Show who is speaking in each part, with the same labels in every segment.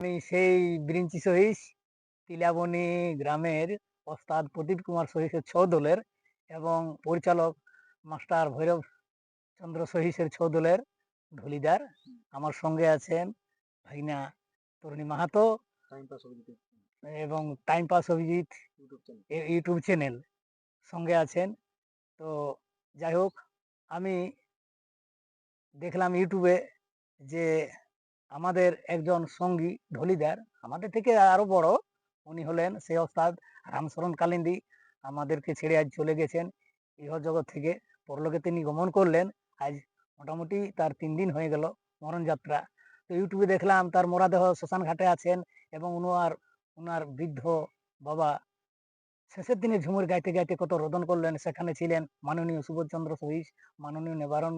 Speaker 1: আমি সেই ব্রিঞ্চি সহিস তিলাবনি গ্রামের ওস্তাদ প্রদীপ কুমার সহিসের ছ দলের এবং পরিচালক মাস্টার ভৈরব চন্দ্র সহিসের ছ দলের ঢুলিদার আমার সঙ্গে আছেন ভাইনা তরুণী মাহাতো এবং time pass Abhijit YouTube channel সঙ্গে আছেন। তো যাই হোক আমি দেখলাম ইউটিউবে যে আমাদের একজন সঙ্গী ঢলিদার, আমাদের থেকে আরও বড়, উনি হলেন সেই ওস্তাদ রামশরণ কালিন্দি। আমাদেরকে ছেড়ে আজ চলে গেছেন। ইহ জগৎ থেকে পরলোকে তিনি গমন করলেন। আজ মোটামুটি তার তিন দিন হয়ে গেল মরণ যাত্রা তো ইউটিউবে দেখলাম তার মরাদেহ শ্মশান ঘাটে আছেন এবং উনার উনার বৃদ্ধ বাবা শেষের দিনে ঝুমুর গাইতে গাইতে কত রোদন করলেন। সেখানে ছিলেন মাননীয় সুবোধচন্দ্র সহিস মাননীয় নিবারণ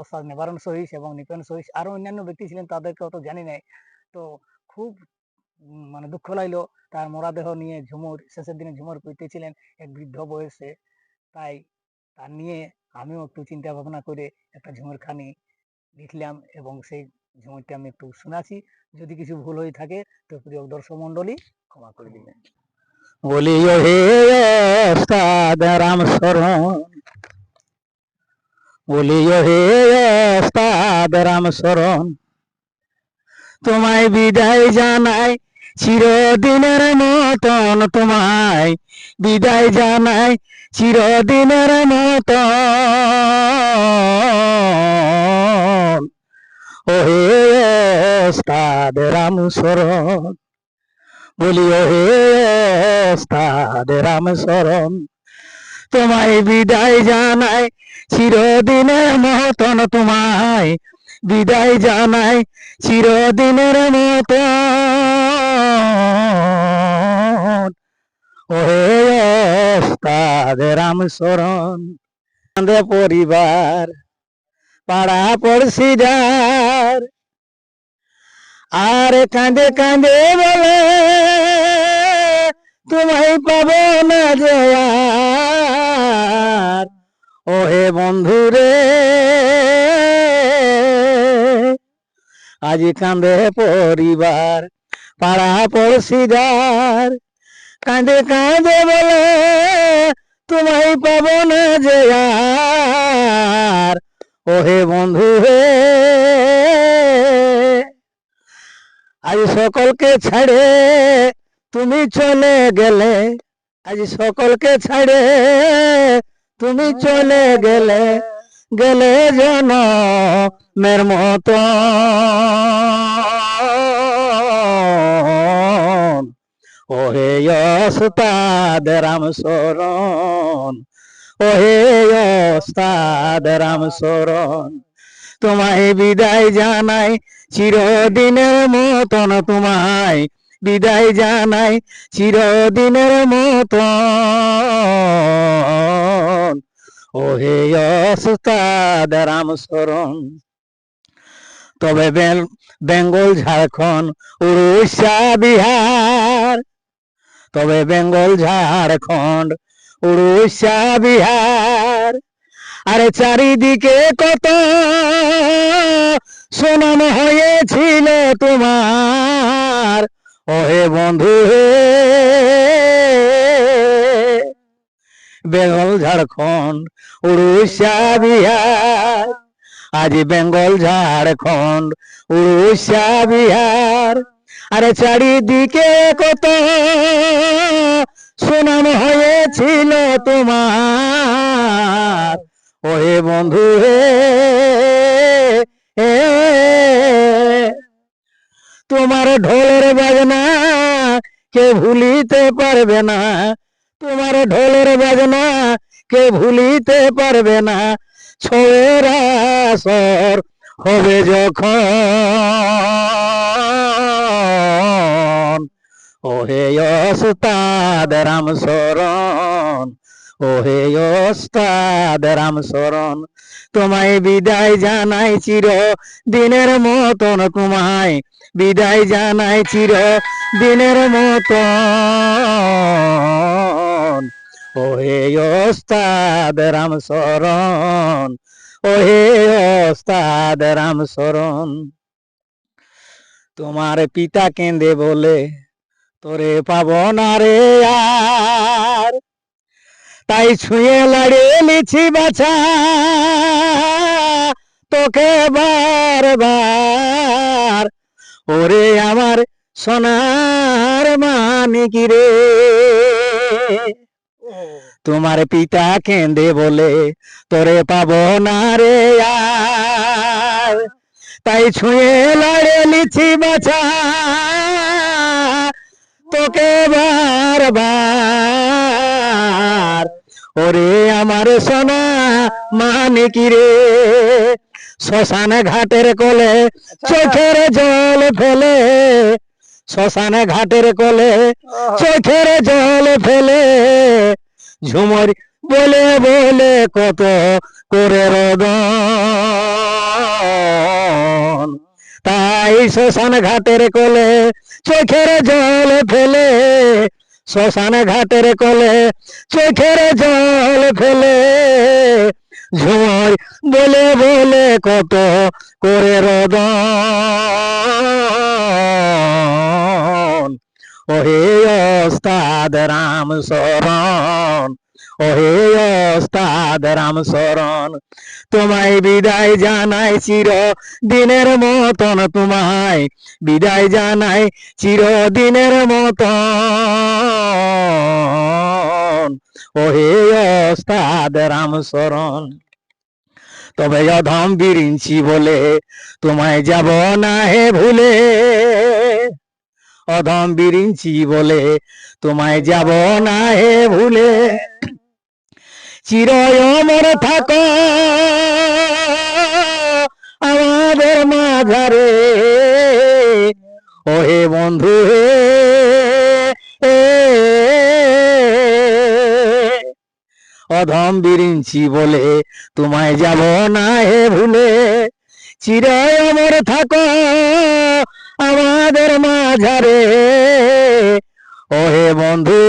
Speaker 1: ওস্তাদ নিবারণ সহিস এবং নিপেন সহিস। আরও অন্যান্য ব্যক্তি ছিলেন, তাদেরকে অত জানি নাই। তো খুব মানে দুঃখ লাগল। তার মরাদেহ নিয়ে ঝুমুর, শেষের দিনে ঝুমুর করতেছিলেন এক বৃদ্ধ বয়সে। তাই তার নিয়ে আমিও একটু চিন্তা ভাবনা করে একটা ঝুমুর খানি লিখলাম এবং সেই ঝুমুরটা আমি একটু শোনাছি। যদি কিছু ভুল হয়ে থাকে তো প্রিয় দর্শক মন্ডলী ক্ষমা করে দিবেন। বলি হে রাম শরণ। বলিও হে রাম শরণ তোমায় বিদায় জানাই, চিরদিনের মতন তোমায় বিদায় জানাই, চিরদিনের মতন। ও হে ওস্তাদ রাম শরণ বলি ও হে ওস্তাদ রাম শরণ তোমায় বিদায় জানাই, চিরদিনের মতন তোমায় বিদায় জানাই, চিরদিনের মতন। রাম শরণ পরিবার, পাড়া পড়শি যার। আর কাঁদে কাঁদে বলে, তোমায় পাবো না যে ও হে বন্ধু রে আজ কাঁদে পরিবার, পাড়া পড়শি যার কাঁদে কাঁদে বলে, তোমায় পাবো না যে আর। ও হে বন্ধু হে আজ সকলকে ছাড়ে তুমি চলে গেলে। আজ সকলকে ছাড়ে তুমি চলে গেলে গেলে জন মের মতো ও হে ওস্তাদ রাম শরণ ও হে ওস্তাদ রাম শরণ তোমায় বিদায় জানাই, চিরদিনের মতন তোমায় বিদায় জানাই, চিরদিনের মতন। ও হে ওস্তাদ রাম তবে বেঙ্গল, ঝাড়খণ্ড, উড়িষ্যা, বিহার। তবে বেঙ্গল, ঝাড়খণ্ড, উড়িষ্যা, বিহার। আরে চারিদিকে কত সুনাম হয়েছিল তোমার। ও হে বন্ধু হে বেঙ্গল, ঝাড়খণ্ড, উড়িষ্যা, বিহার। আজ বেঙ্গল, ঝাড়খণ্ড, উড়িষ্যা, বিহার। আরে চারিদিকে কত সুনাম হয়েছিল তোমার। ও হে বন্ধু হে। তোমার ঢোলের বাজনা কে ভুলিতে পারবে না। তোমার ঢোলের বাজনা কে ভুলিতে পারবে না। আসর হবে যখন। হে ওস্তাদ রাম শরণ হে ওস্তাদ রাম শরণ, তোমায় বিদায় জানাই চির দিনের মতন তোমায়। বিদায় জানাই চির দিনের মতন। ও হে ওস্তাদ রাম শরণ ও হে ওস্তাদ রাম শরণ। তোমার পিতা কেঁদে বলে, তোরে পাব না রে আর। তাই ছুঁয়ে লাড়িয়ে লিছি বাছা, তোকে বারবার। ওরে আমার সোনার মানিক রে। তোমার পিতা কেঁদে বলে তোরে পাব না রে আর। তাই ছুঁয়ে লড়ে লিছি বাছা। তোকে বারবার। ওরে আমার সোনা মানিক রে? শ্মশান ঘাটের কোলে চোখের জল ফেলে। শ্মশান ঘাটের কোলে চোখের জল ফেলে। ঝুমর বলে বলে কত করে রদন তাই শ্মশান ঘাটের কোলে চোখের জল ফেলে, শ্মশান ঘাটের কোলে চোখের জল ফেলে, ঝুমর বলে বলে কত করে রদন ওহে ওস্তাদ রাম শরণ, ওহে ওস্তাদ রাম শরণ। তোমায় বিদায় জানাই চির দিনের মতন, তোমায় বিদায় জানাই চিরদিনের মতন। ওহে ওস্তাদ রাম শরণ, তবে অধম বিরিঞ্চি বলে তোমায় যাব না হে ভুলে। অধম বিরিঞ্চি বলে, তোমায় যাব না হে ভুলে। চিরয় অমর থাকো আমাদের মাঝারে। ওহে বন্ধু হে অধম বিরিঞ্চি বলে, তোমায় যাব না হে ভুলে। চিরয় অমর থাকো আমাদের মাঝারে। ওহে বন্ধু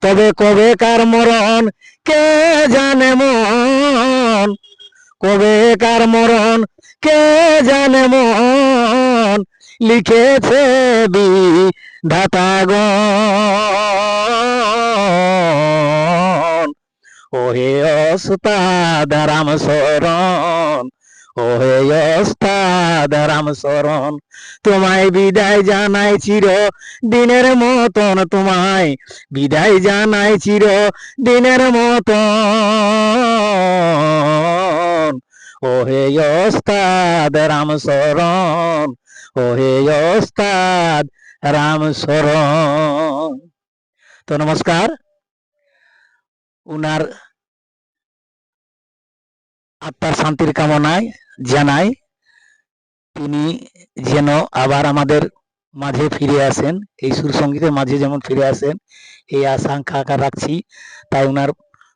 Speaker 1: তবে কবে কার মরণ, কে জানে মন? কবে কার মরণ, কে জানে মন? লিখেছে বি ধাতাগণ ওহে ওস্তাদ রাম শরণ ওহে ওস্তাদ, রাম শরণ। তোমায় বিদায় জানাই চির দিনের মতন, তোমায় বিদায় জানাই চির দিনের মতন। ওহে ওস্তাদ, রাম শরণ। ওহে ওস্তাদ, রাম শরণ। তো নমস্কার। উনার আত্মার শান্তির কামনায় জানাই, তিনি যেন আবার আমাদের মাঝে ফিরে আসেন। এই সুর সঙ্গীতের মাঝে যেমন ফিরে আসেন, এই আশা আকাঙ্ক্ষা রাখছি, তাই ওনার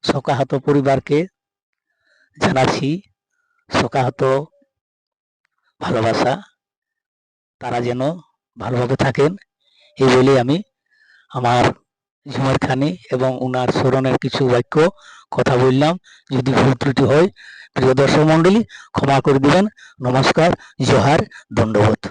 Speaker 1: শোকাহত পরিবারকে জানাচ্ছি শোকাহত ভালোবাসা। তারা যেন ভালোভাবে থাকেন, এই বলে আমি আমার ঝুমার খানি এবং উনার স্মরণের কিছু বাক্য, কথা বললাম। যদি ভুল ত্রুটি হয়, প্রিয় দর্শক মন্ডলী ক্ষমা করে দিবেন। নমস্কার, জোহার, দণ্ডবোধ।